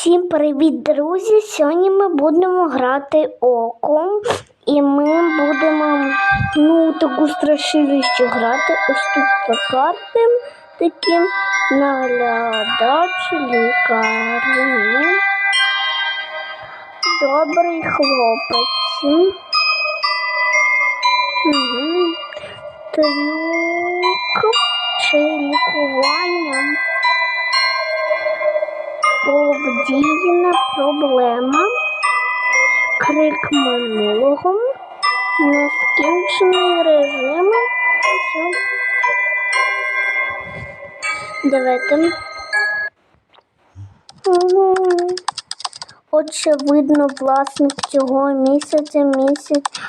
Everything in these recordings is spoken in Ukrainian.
Всім привіт, друзі! Сьогодні ми будемо грати оком, і ми будемо ну, таку страшилище грати. Ось тут по карти таким наглядач лікарні. Добрий хлопець. Угу. Трюк чи лікування. Повдіяна проблема, крик минулого, нескінчений режим. Давайте. Очевидно, власник цього місяця місяць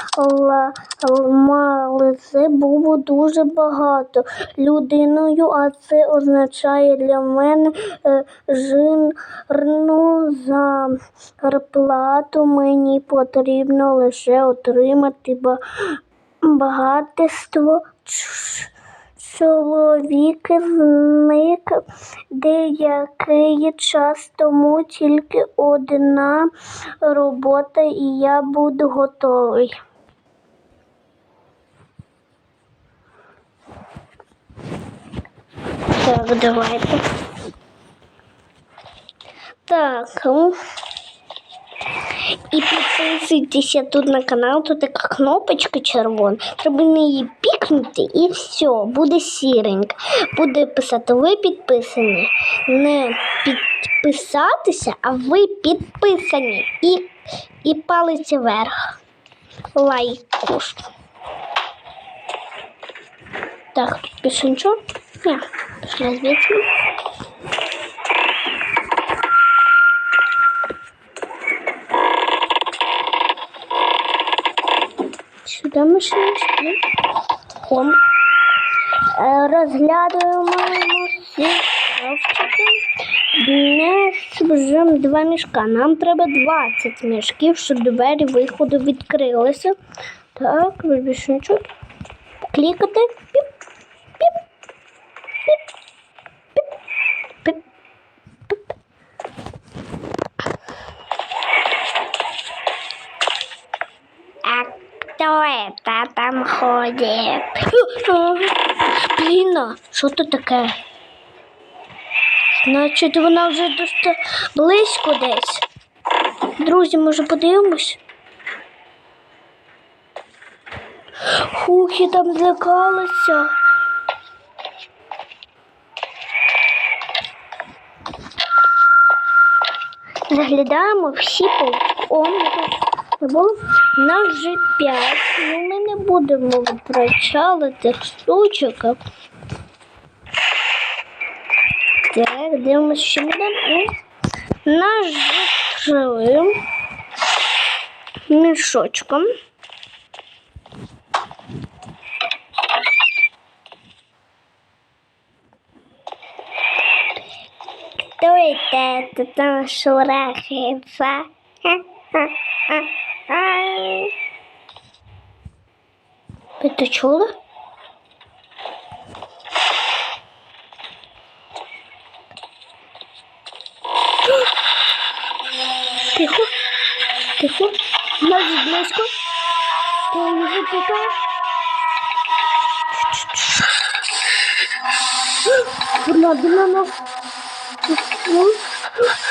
мализи було дуже багато людиною, а це означає для мене е, жирну зарплату. Мені потрібно лише отримати ба- багатство. Чоловік зник деякий час тому тільки одна робота, і я буду готовий. Так, давайте. Так. І підписуйтеся тут на канал, тут така кнопочка червона. Треба на її пікнути і все, буде сіренька. Буде писати ви підписані. Не підписатися, а ви підписані. І, і палець вверх. Лайку. Так, тут більше нічого? Ні, пішла звідси. Сюди не йшли. Хом. Е, Розглядуємо всі шкафчики. Не вже два мішка. Нам треба 20 мішків, щоб двері виходу відкрилися. Так, більше нічого. Клікати. Там ходит? Блін, що тут таке? Значить, вона вже доста близько десь. Друзі, може подивимось? Хух, я там злякалася. Заглядаємо всі полки. О, було. Нас вже 5. Ну, ми будемо витрачати тих штучок. Так, дивимося, що ми там. О, Наш закрили мішочком. Это тут там шурахается? Это чуло? Тихо, тихо, навіть близько. Ти не запікаєш? Вона біля нас.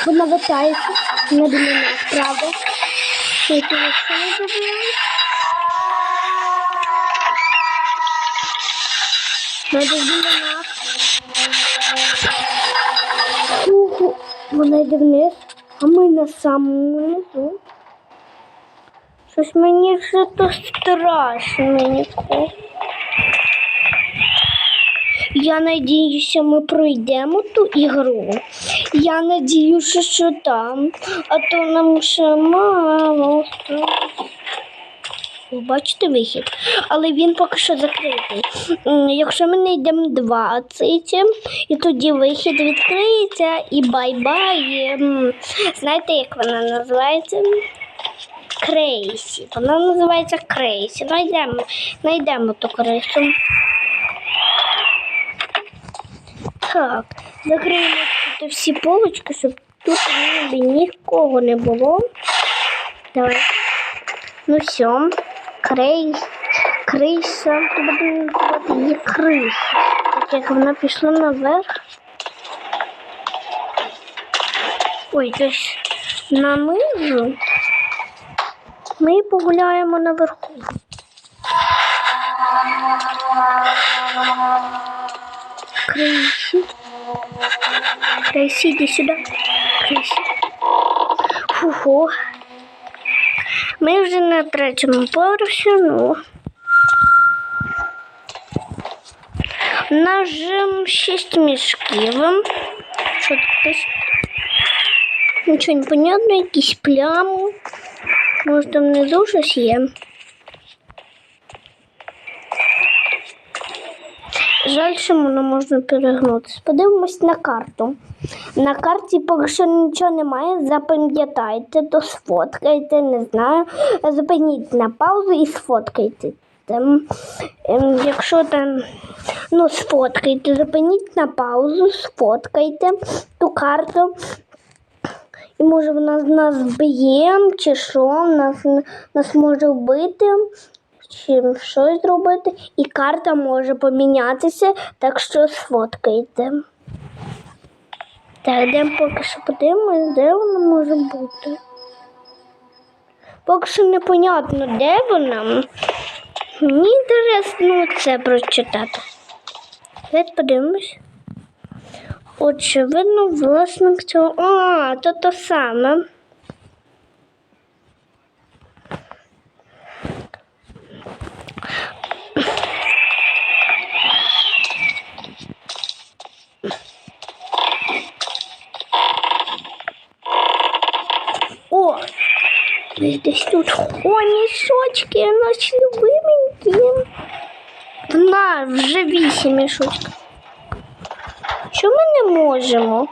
Вона витається. Вона біля нас, правда? Що не забуваєш? Біля нас. Уху. Вона йде вниз, а ми на самому низу. Щось мені вже то страшненько. Я надіюся, ми пройдемо ту ігру. Я надіюся, що там, а то нам ще мало. Ви Бачите вихід, але він поки що закритий. Якщо ми не йдемо 20, і тоді вихід відкриється і бай-бай. Знаєте, як вона називається? Крейсі. Вона називається Крейсі. Найдемо, найдемо ту крису. Так, закриємо тут всі полочки, щоб Тут ніби нікого не було. Давай. Ну все. Крей. Криса. Будемо називати її крис. Так як вона пішла наверх. Ой, десь на низу. Ми погуляємо наверху. Крисі. Крисі, іди сюди. Крисі. Фу-фу. Ми вже на третьому поверсі, ну. Нажим 6 мішків. Що тут? Нічого не понятно, якісь плями. Може там внизу щось є. Жаль, що воно можна перегнутися. Подивимось на карту. На карті поки що нічого немає, запам'ятайте, то сфоткайте, не знаю. Зупиніть на паузу і сфоткайте. Там, ем, якщо там, ну, сфоткайте, зупиніть на паузу, сфоткайте ту карту. І може вона нас вб'є, чи що, нас, нас може вбити, чи щось зробити. І карта може помінятися, так що сфоткайте. Так, йдемо поки що подивимось, де вона може бути. Поки що непонятно, де вона. Мені інтересно це прочитати. Давайте подивимось. Очевидно, власник цього. А, то те саме. О! Десь тут. О, мішочки, наші любименькі. На, вже вісім мішочків. Що ми не можемо?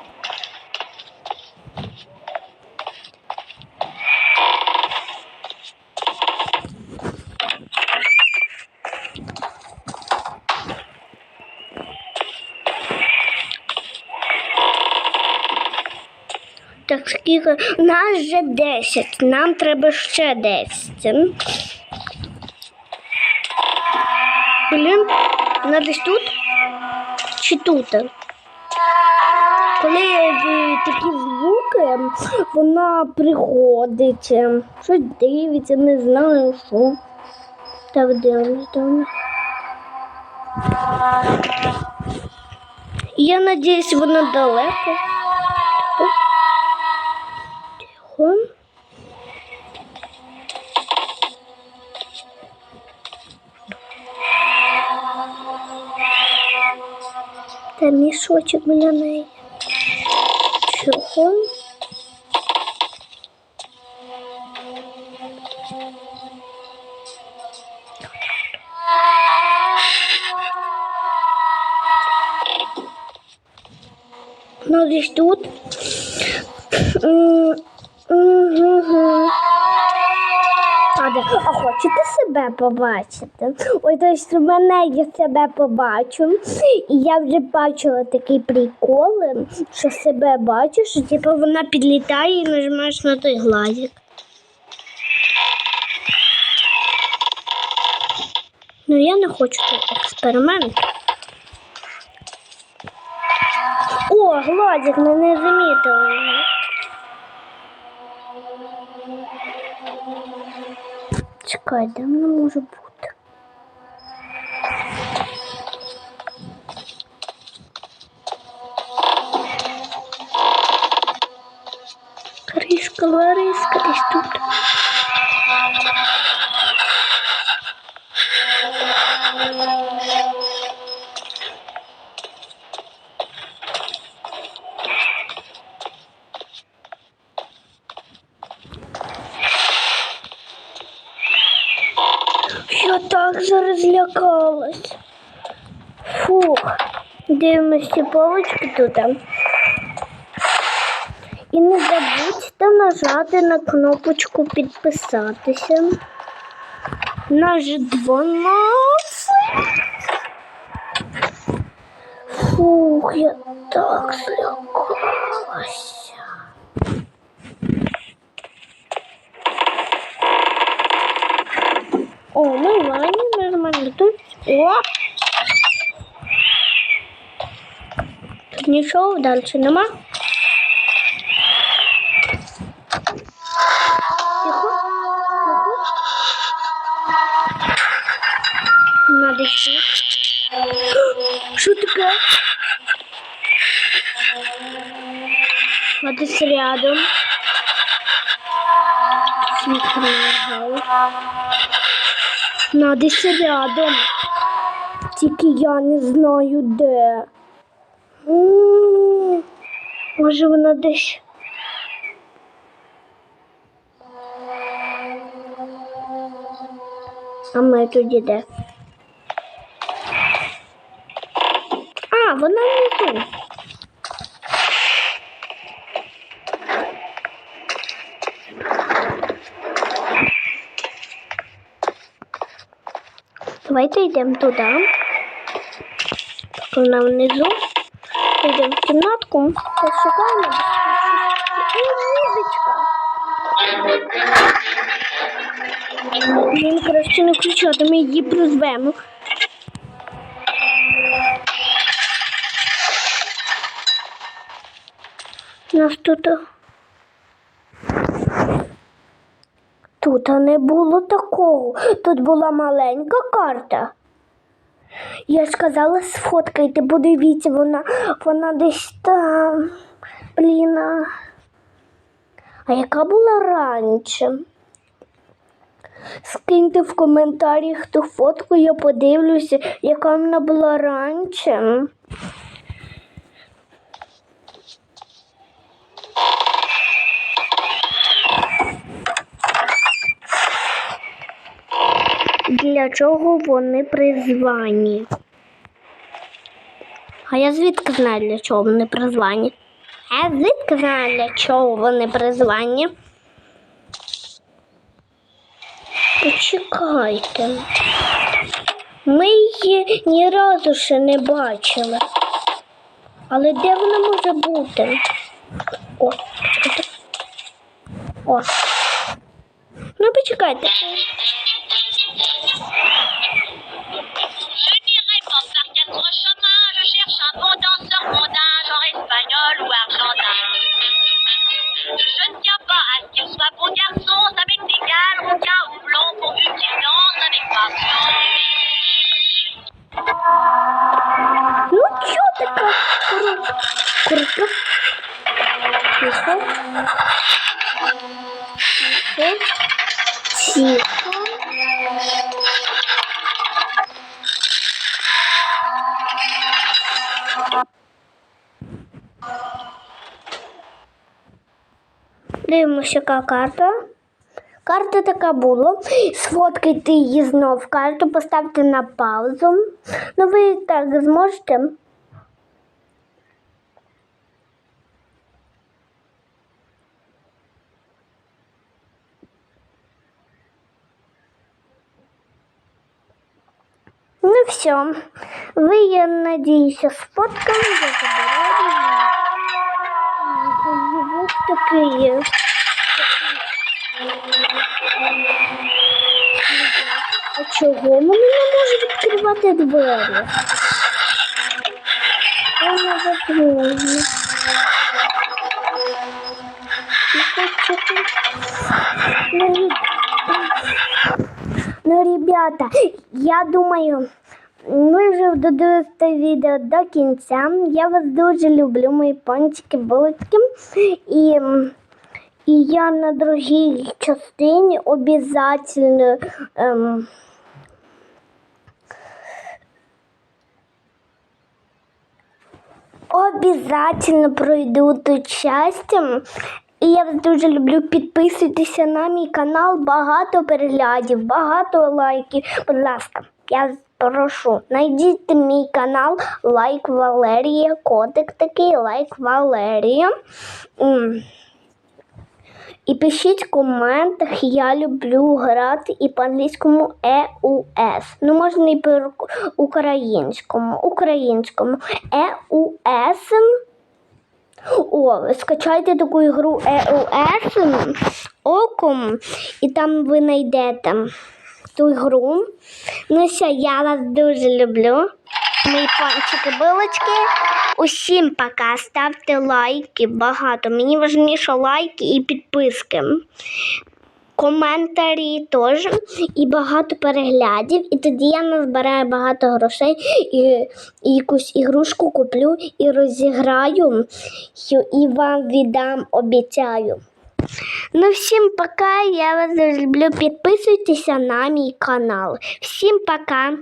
Так, скільки? Нас вже 10, нам треба ще 10. Блін, вона десь тут? Чи тут? Коли такі звуки, вона приходить, щось дивиться, не знаю що. Так дивимось, дивимось. Я надіюсь, вона далеко. мішочок біля неї. Чого? Ну, десь тут. Себе побачити? Ой, тобто мене я себе побачу. І я вже бачила такий прикол, що себе бачу, що типу вона підлітає і нажимаєш на той глазик. Ну я не хочу той експеримент. О, гладик, ми не замітили. Чекай, де вона може бути? Кришка, Лариска, десь тут. Я дивимося полочки тут. І не забудьте нажати на кнопочку підписатися. Наш двонос. Фух, я так злякалася. О, ми ладно, нормально тут. О! Нічого далі нема. Тихо. Надо йти. Що таке? С рядом. Світло десь рядом. Тільки я не знаю де. Може вона десь. А ми тоді де? А, вона внизу. Давайте йдемо туди. Вона внизу. Йдемо в кімнатку. Пошукаємо. Блін, краще не включати, ми її призвемо. Нас тут. Тут не було такого. Тут була маленька карта. Я ж казала, сфоткайте, подивіться, вона, вона десь там. Блін. а- яка була раніше? Скиньте в коментарі, хто фотку, я подивлюся, яка вона була раніше. Для чого вони призвані? А я звідки знаю, для чого вони призвані? Я звідки знаю, для чого вони призвані? Почекайте. Ми її ні разу ще не бачили. Але де вона може бути? О. О. Ну, почекайте. Quatre chemins, je cherche un bon danseur mondain, Дивимося, яка карта. Карта така була. Сфоткайте її знов в карту, поставте на паузу. Ну, ви так зможете. Ну все. Ви, я надіюся, сфоткали, я забираю. Звук такий є. А чого мені не може відкривати двері? Я не закрою. Ну, чого? Ну, ребята. Ну, ребята, я думаю, ми вже додивилися відео до кінця. Я вас дуже люблю, мої пончики булочки. І, і я на другій частині обов'язково ем, Обязательно пройду ту часть. І я вас дуже люблю. Підписуйтеся на мій канал. Багато переглядів, багато лайків. Будь ласка, я прошу, найдіть мій канал Лайк Валерія. Котик такий лайк Валерія. І пишіть в коментах, я люблю грати і по-англійському EUS. Ну, можна і по-українському. Українському EUS. О, скачайте таку ігру EUS оком, і там ви знайдете ту гру. Ну все, я вас дуже люблю. Мої пончики булочки. Усім пока. Ставте лайки багато. Мені важніше лайки і підписки. Коментарі теж і багато переглядів. І тоді я назбираю багато грошей і, і якусь ігрушку куплю і розіграю, і вам віддам, обіцяю. Ну, всім пока, я вас люблю. Підписуйтеся на мій канал. Всім пока!